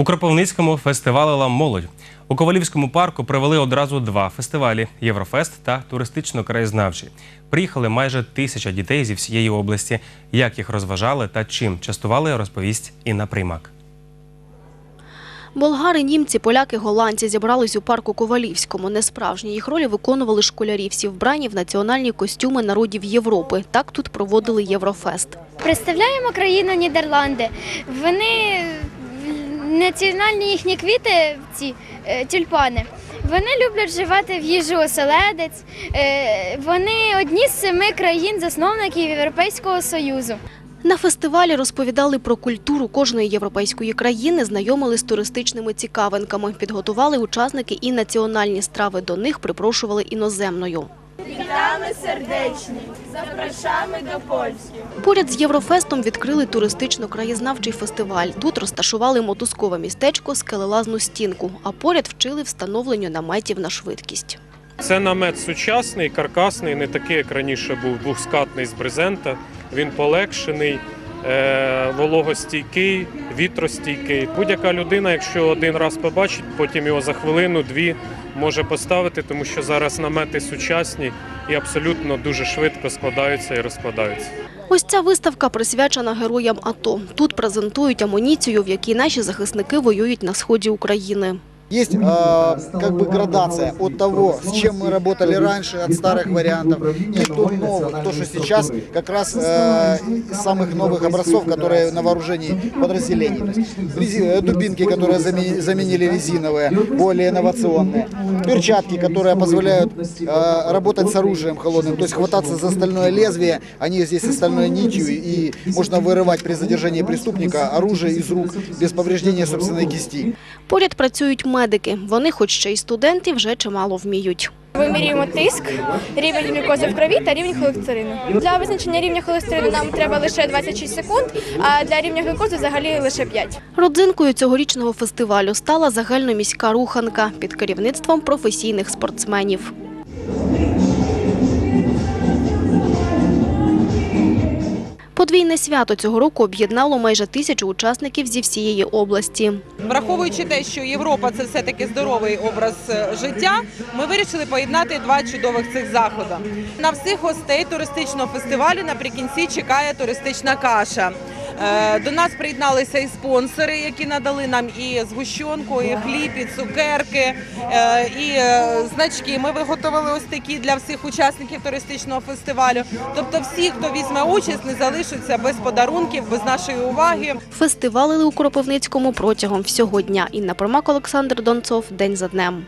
У Кропивницькому фестивалила молодь. У Ковалівському парку провели одразу два фестивалі Єврофест та туристично-краєзнавчий. Приїхали майже тисяча дітей зі всієї області. Як їх розважали та чим частували, розповість Інна Приймак. Болгари, німці, поляки, голландці зібрались у парку Ковалівському. Несправжні їх ролі виконували школярі, всі вбрані в національні костюми народів Європи. Так тут проводили Єврофест. Представляємо країну Нідерланди. Вони національні їхні квіти, ці е, тюльпани. Вони люблять вживати в їжу оселедець. Е, Вони одні з семи країн-засновників Європейського Союзу. На фестивалі розповідали про культуру кожної європейської країни, знайомили з туристичними цікавинками, підготували учасники і національні страви. До них припрошували іноземною. Witamy сердечні, запрошами до Польщі. Поряд з Єврофестом відкрили туристично-краєзнавчий фестиваль. Тут розташували мотузкове містечко скелелазну стінку, а поряд вчили встановленню наметів на швидкість. Це намет сучасний, каркасний, не такий, як раніше був двохскатний з брезента. Він полегшений, вологостійкий, вітростійкий. Будь-яка людина, якщо один раз побачить, потім його за хвилину-дві може поставити, тому що зараз намети сучасні і абсолютно дуже швидко складаються і розкладаються. Ось ця виставка присвячена героям АТО. Тут презентують амуніцію, в якій наші захисники воюють на сході України. Есть э, как бы градация от того, с чем мы работали раньше, от старых вариантов, и до новых, то, что сейчас как раз э, самых новых образцов, которые на вооружении подразделений. То есть рези- э, дубинки, которые замени- заменили резиновые, более инновационные. Перчатки, которые позволяют э, работать с оружием холодным, то есть хвататься за стальное лезвие, они здесь со стальной нитью, и можно вырывать при задержании преступника оружие из рук без повреждения собственной кисти. Поряд працюють медики. Вони, хоч ще й студенти, вже чимало вміють. Вимірюємо тиск, рівень глюкози в крові та рівень холестерину. Для визначення рівня холестерину нам треба лише 26 секунд, а для рівня глюкози взагалі лише 5. Родзинкою цьогорічного фестивалю стала загальноміська руханка під керівництвом професійних спортсменів. Подвійне свято цього року об'єднало майже тисячу учасників зі всієї області. Враховуючи те, що Європа це все таки здоровий образ е, життя, ми вирішили поєднати два чудових цих заходи. На всіх гостей туристичного фестивалю наприкінці чекає туристична каша. Е, До нас приєдналися і спонсори, які надали нам і згущенку, і хліб, і цукерки, е, і е, значки. Ми виготовили ось такі для всіх учасників туристичного фестивалю. Тобто, всі, хто візьме участь, не залишаться без подарунків, без нашої уваги. Фестивалили у Кропивницькому протягом всього дня. Інна Промак, Олександр Донцов. День за днем.